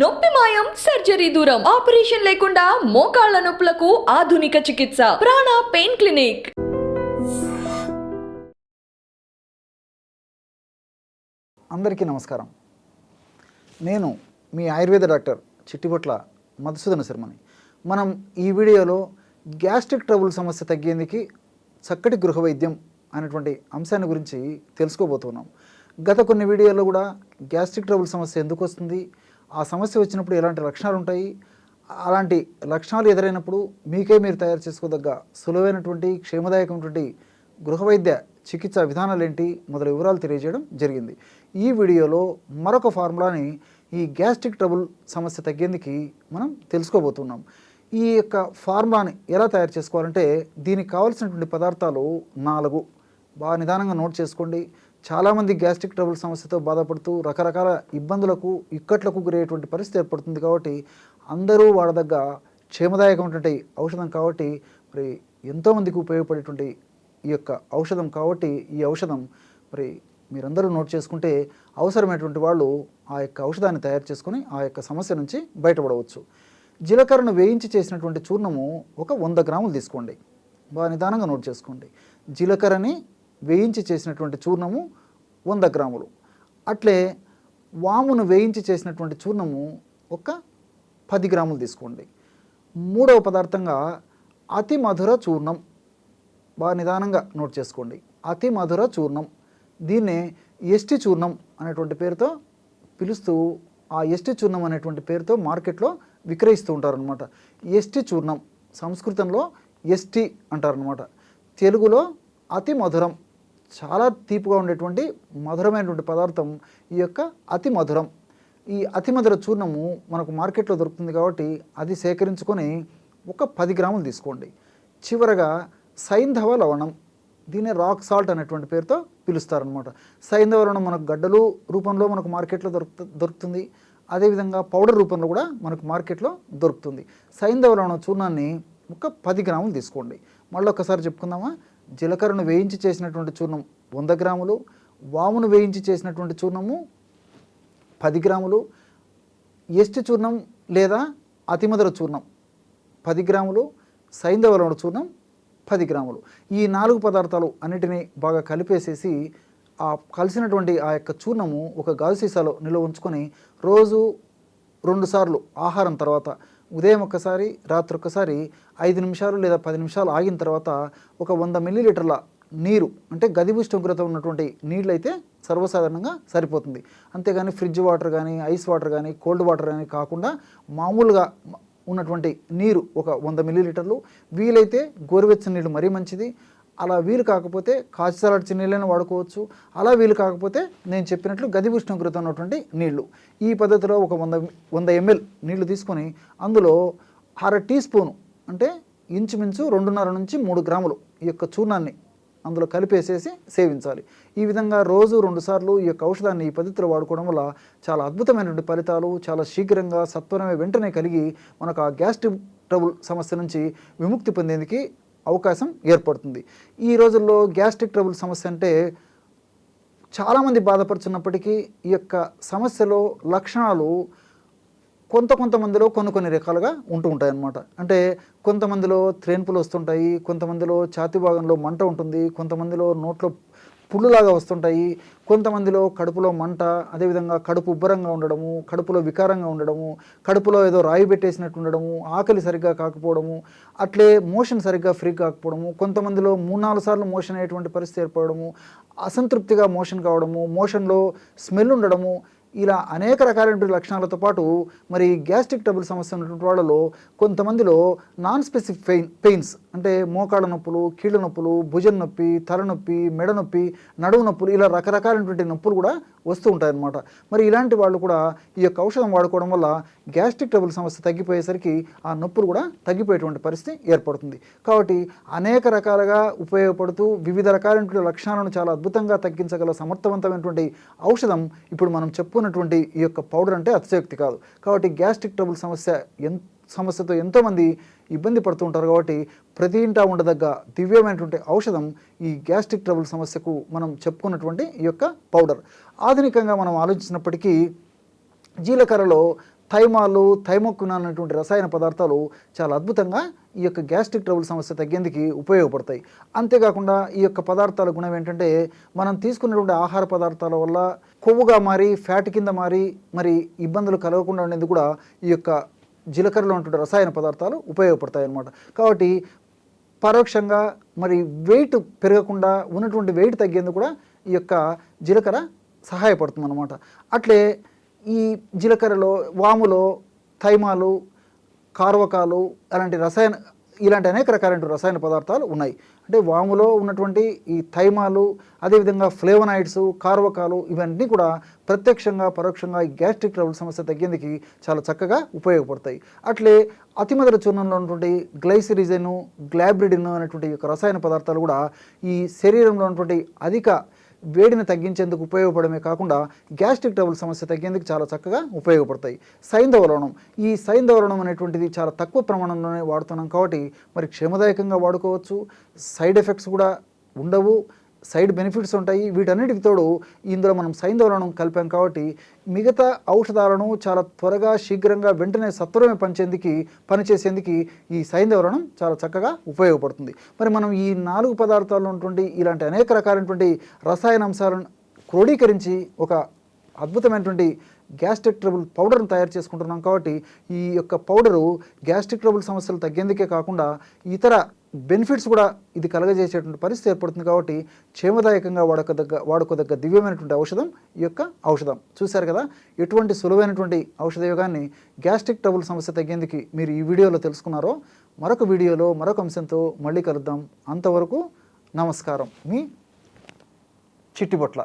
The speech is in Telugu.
నొప్పి మాయం సర్జరీ దూరం ఆపరేషన్ లేకుండా మోకాళ్ళ నొప్పులకు ఆధునిక చికిత్స ప్రాణ పెయిన్ క్లినిక్. అందరికీ నమస్కారం. నేను మీ ఆయుర్వేద డాక్టర్ చిట్టిపొట్ల మధుసూదన శర్మని. మనం ఈ వీడియోలో గ్యాస్ట్రిక్ ట్రబుల్ సమస్య తగ్గేందుకు చక్కటి గృహ వైద్యం అనేటువంటి అంశాన్ని గురించి తెలుసుకోబోతున్నాం. గత కొన్ని వీడియోలో కూడా గ్యాస్ట్రిక్ ట్రబుల్ సమస్య ఎందుకు వస్తుంది? ఆ సమస్య వచ్చినప్పుడు ఎలాంటి లక్షణాలు ఉంటాయి? అలాంటి లక్షణాలు ఎదురైనప్పుడు మీకే మీరు తయారు చేసుకోదగ్గ సులువైనటువంటి క్షేమదాయకమైనటువంటి గృహవైద్య చికిత్స విధానాలు ఏంటి? మొదల వివరాలు తెలియజేయడం జరిగింది. ఈ వీడియోలో మరొక ఫార్ములాని ఈ గ్యాస్ట్రిక్ ట్రబుల్ సమస్య తగ్గేందుకు మనం తెలుసుకోబోతున్నాం. ఈ యొక్క ఫార్ములాని ఎలా తయారు చేసుకోవాలంటే దీనికి కావాల్సినటువంటి పదార్థాలు నాలుగు. బాగా నిదానంగా నోట్ చేసుకోండి. చాలామంది గ్యాస్ట్రిక్ ట్రబుల్ సమస్యతో బాధపడుతూ రకరకాల ఇబ్బందులకు ఇక్కట్లకు గురయ్యేటువంటి పరిస్థితి ఏర్పడుతుంది కాబట్టి అందరూ వాడదగ్గ క్షేమదాయకమైనటువంటి ఔషధం కాబట్టి మరి ఎంతోమందికి ఉపయోగపడేటువంటి ఈ యొక్క ఔషధం కాబట్టి ఈ ఔషధం మరి మీరందరూ నోట్ చేసుకుంటే అవసరమైనటువంటి వాళ్ళు ఆ యొక్క ఔషధాన్ని తయారు చేసుకొని ఆ యొక్క సమస్య నుంచి బయటపడవచ్చు. జీలకర్రను వేయించి చేసినటువంటి చూర్ణము ఒక వంద గ్రాములు తీసుకోండి. బాగా నిదానంగా నోట్ చేసుకోండి. జీలకర్రని వేయించి చేసినటువంటి చూర్ణము వంద గ్రాములు. అట్లే వామును వేయించి చేసినటువంటి చూర్ణము ఒక పది గ్రాములు తీసుకోండి. మూడవ పదార్థంగా అతి మధుర చూర్ణం. బాగా నిదానంగా నోట్ చేసుకోండి. అతి మధుర చూర్ణం. దీన్నే ఎస్టి చూర్ణం అనేటువంటి పేరుతో పిలుస్తూ ఆ ఎస్టి చూర్ణం అనేటువంటి పేరుతో మార్కెట్లో విక్రయిస్తూ ఉంటారనమాట ఎస్టి చూర్ణం సంస్కృతంలో ఎస్టి అంటారనమాట తెలుగులో అతి మధురం చాలా తీపుగా ఉండేటువంటి మధురమైనటువంటి పదార్థం ఈ యొక్క అతి మధురం. ఈ అతి మధుర చూర్ణము మనకు మార్కెట్లో దొరుకుతుంది కాబట్టి అది సేకరించుకొని ఒక పది గ్రాములు తీసుకోండి. చివరగా సైంధవ లవణం దీన్ని రాక్ సాల్ట్ అనేటువంటి పేరుతో పిలుస్తారనమాట సైంధవ లవణం మనకు గడ్డలు రూపంలో మనకు మార్కెట్లో దొరుకు దొరుకుతుంది. అదేవిధంగా పౌడర్ రూపంలో కూడా మనకు మార్కెట్లో దొరుకుతుంది. సైంధవ లవణం చూర్ణాన్ని ఒక పది గ్రాములు తీసుకోండి. మళ్ళీ ఒకసారి చెప్పుకుందామా? జీలకర్రను వేయించి చేసినటువంటి చూర్ణం వంద గ్రాములు వామును వేయించి చేసినటువంటి చూర్ణము పది గ్రాములు ఎస్టి చూర్ణం లేదా అతిమధుర చూర్ణం పది గ్రాములు సైంధవలవణ చూర్ణం పది గ్రాములు. ఈ నాలుగు పదార్థాలు అన్నిటినీ బాగా కలిపేసేసి ఆ కలిసినటువంటి ఆ యొక్క చూర్ణము ఒక గాజు సీసాలో నిల్వ ఉంచుకొని రోజు రెండుసార్లు ఆహారం తర్వాత ఉదయం ఒకసారి రాత్రి ఒక్కసారి ఐదు నిమిషాలు లేదా పది నిమిషాలు ఆగిన తర్వాత ఒక వంద మిల్లీలీటర్ల నీరు అంటే గది ఉష్ణోగ్రత ఉన్నటువంటి నీళ్ళు అయితే సర్వసాధారణంగా సరిపోతుంది. అంతేగాని ఫ్రిడ్జ్ వాటర్ కానీ ఐస్ వాటర్ కానీ కోల్డ్ వాటర్ కానీ కాకుండా మామూలుగా ఉన్నటువంటి నీరు ఒక వంద మిల్లీలీటర్లు. వీలైతే గోరువెచ్చని నీళ్ళు మరీ మంచిది. అలా వీలు కాకపోతే కాచి చల్లార్చిన నీళ్ళని వాడుకోవచ్చు. అలా వీలు కాకపోతే నేను చెప్పినట్లు గది ఉష్ణోగ్రత ఉన్నటువంటి నీళ్ళు ఈ పద్ధతిలో ఒక వంద వంద ఎంఎల్ నీళ్ళు తీసుకొని అందులో అర టీ స్పూను అంటే ఇంచుమించు రెండున్నర నుంచి మూడు గ్రాములు ఈ యొక్క చూర్ణాన్ని అందులో కలిపేసేసి సేవించాలి. ఈ విధంగా రోజు రెండుసార్లు ఈ యొక్క ఔషధాన్ని ఈ పద్ధతిలో వాడుకోవడం వల్ల చాలా అద్భుతమైనటువంటి ఫలితాలు చాలా శీఘ్రంగా సత్వరమే వెంటనే కలిగి మనకు ఆ గ్యాస్ట్రిక్ ట్రబుల్ సమస్య నుంచి విముక్తి పొందేందుకు అవకాశం ఏర్పడుతుంది. ఈ రోజుల్లో గ్యాస్ట్రిక్ ట్రబుల్ సమస్య అంటే చాలామంది బాధపడుతున్నప్పటికీ ఈ యొక్క సమస్యలో లక్షణాలు కొంత కొంతమందిలో కొన్ని కొన్ని రకాలుగా ఉంటూ ఉంటాయి అన్నమాట అంటే కొంతమందిలో త్రేన్పులు వస్తుంటాయి కొంతమందిలో ఛాతి భాగంలో మంట ఉంటుంది కొంతమందిలో నోట్లో పుళ్ళులాగా వస్తుంటాయి. కొంతమందిలో కడుపులో మంట అదేవిధంగా కడుపు ఉబ్బరంగా ఉండడము కడుపులో వికారంగా ఉండడము కడుపులో ఏదో రాయి పెట్టేసినట్టు ఉండడము ఆకలి సరిగ్గా కాకపోవడము అట్లే మోషన్ సరిగ్గా ఫ్రీ కాకపోవడము కొంతమందిలో మూడు నాలుగు సార్లు మోషన్ అయ్యేటువంటి పరిస్థితి ఏర్పడము అసంతృప్తిగా మోషన్ కావడము మోషన్లో స్మెల్ ఉండడము ఇలా అనేక రకాలైనటువంటి లక్షణాలతో పాటు మరి గ్యాస్ట్రిక్ ట్రబుల్ సమస్య ఉన్నటువంటి వాళ్ళలో కొంతమందిలో నాన్ స్పెసిఫిక్ పెయిన్ పెయిన్స్ అంటే మోకాళ్ళ నొప్పులు కీళ్ళ నొప్పులు భుజం నొప్పి తలనొప్పి మెడ నొప్పి నడువు నొప్పులు ఇలా రకరకాలైనటువంటి నొప్పులు కూడా వస్తూ ఉంటాయన్నమాట. మరి ఇలాంటి వాళ్ళు కూడా ఈ యొక్క ఔషధం వాడుకోవడం వల్ల గ్యాస్ట్రిక్ ట్రబుల్ సమస్య తగ్గిపోయేసరికి ఆ నొప్పులు కూడా తగ్గిపోయేటువంటి పరిస్థితి ఏర్పడుతుంది. కాబట్టి అనేక రకాలుగా ఉపయోగపడుతూ వివిధ రకాలైనటువంటి లక్షణాలను చాలా అద్భుతంగా తగ్గించగల సమర్థవంతమైనటువంటి ఔషధం ఇప్పుడు మనం ఉన్నటువంటి ఈ యొక్క పౌడర్ అంటే అతిశయోక్తి కాదు. కాబట్టి గ్యాస్ట్రిక్ ట్రబుల్ సమస్య ఎంత సమస్యతో ఎంతోమంది ఇబ్బంది పడుతూ ఉంటారు కాబట్టి ప్రతి ఇంటా ఉండదగ్గ దివ్యమైనటువంటి ఔషధం ఈ గ్యాస్ట్రిక్ ట్రబుల్ సమస్యకు మనం చెప్పుకున్నటువంటి ఈ యొక్క పౌడర్. ఆధునికంగా మనం ఆలోచించినప్పటికీ జీలకర్రలో థైమాలు థైమోక్వినాన్ అనేటువంటి రసాయన పదార్థాలు చాలా అద్భుతంగా ఈ యొక్క గ్యాస్ట్రిక్ ట్రబుల్ సమస్య తగ్గేందుకు ఉపయోగపడతాయి. అంతేకాకుండా ఈ యొక్క పదార్థాల గుణం ఏంటంటే మనం తీసుకున్నటువంటి ఆహార పదార్థాల వల్ల కొవ్వుగా మారి ఫ్యాట్ కింద మారి మరి ఇబ్బందులు కలగకుండా ఉండేందుకు కూడా ఈ యొక్క జీలకర్రలో ఉన్నటువంటి రసాయన పదార్థాలు ఉపయోగపడతాయి అన్నమాట. కాబట్టి పరోక్షంగా మరి వెయిట్ పెరగకుండా ఉన్నటువంటి వెయిట్ తగ్గేందుకు కూడా ఈ యొక్క జీలకర్ర సహాయపడుతుంది అన్నమాట అట్లే ఈ జీలకర్రలో వాములో థైమాలు కార్వకాలు అలాంటి రసాయన ఇలాంటి అనేక రకాలైన రసాయన పదార్థాలు ఉన్నాయి. అంటే వాములో ఉన్నటువంటి ఈ థైమాలు అదేవిధంగా ఫ్లేవనాయిడ్స్ కార్వకాలు ఇవన్నీ కూడా ప్రత్యక్షంగా పరోక్షంగా ఈ గ్యాస్ట్రిక్ ట్రబుల్ సమస్య తగ్గేందుకు చాలా చక్కగా ఉపయోగపడతాయి. అట్లే అతిమధుర చూర్ణంలో ఉన్నటువంటి గ్లైసిరిజను గ్లాబ్రిడిన్ అనేటువంటి యొక్క రసాయన పదార్థాలు కూడా ఈ శరీరంలో ఉన్నటువంటి అధిక వేడిని తగ్గించేందుకు ఉపయోగపడమే కాకుండా గ్యాస్ట్రిక్ ట్రబుల్ సమస్య తగ్గేందుకు చాలా చక్కగా ఉపయోగపడతాయి. సైంధవ ఈ సైంధవ అనేటువంటిది చాలా తక్కువ ప్రమాణంలోనే వాడుతున్నాం కాబట్టి మరి క్షేమదాయకంగా వాడుకోవచ్చు. సైడ్ ఎఫెక్ట్స్ కూడా ఉండవు. సైడ్ బెనిఫిట్స్ ఉంటాయి. వీటన్నిటికి తోడు ఇందులో మనం సైంధవలను కలిపాం కాబట్టి మిగతా ఔషధాలను చాలా త్వరగా శీఘ్రంగా వెంటనే సత్వరమే పనిచేందుకు పనిచేసేందుకు ఈ సైంధవరణం చాలా చక్కగా ఉపయోగపడుతుంది. మరి మనం ఈ నాలుగు పదార్థాల్లో ఉన్నటువంటి ఇలాంటి అనేక రకాలైనటువంటి రసాయన అంశాలను క్రోడీకరించి ఒక అద్భుతమైనటువంటి గ్యాస్ట్రిక్ ట్రబుల్ పౌడర్ని తయారు చేసుకుంటున్నాం కాబట్టి ఈ యొక్క పౌడరు గ్యాస్ట్రిక్ ట్రబుల్ సమస్యలు తగ్గేందుకే కాకుండా ఇతర బెనిఫిట్స్ కూడా ఇది కలగజేసేటువంటి పరిస్థితి ఏర్పడుతుంది కాబట్టి క్షేమదాయకంగా వాడకదగ్గ వాడుకోదగ్గ దివ్యమైనటువంటి ఔషధం ఈ యొక్క ఔషధం. చూశారు కదా? ఎటువంటి సులువైనటువంటి ఔషధ యోగాన్ని గ్యాస్ట్రిక్ ట్రబుల్ సమస్య తగ్గేందుకు మీరు ఈ వీడియోలో తెలుసుకున్నారో మరొక వీడియోలో మరొక అంశంతో మళ్ళీ కలుద్దాం. అంతవరకు నమస్కారం. మీ చిట్టిబొట్ల.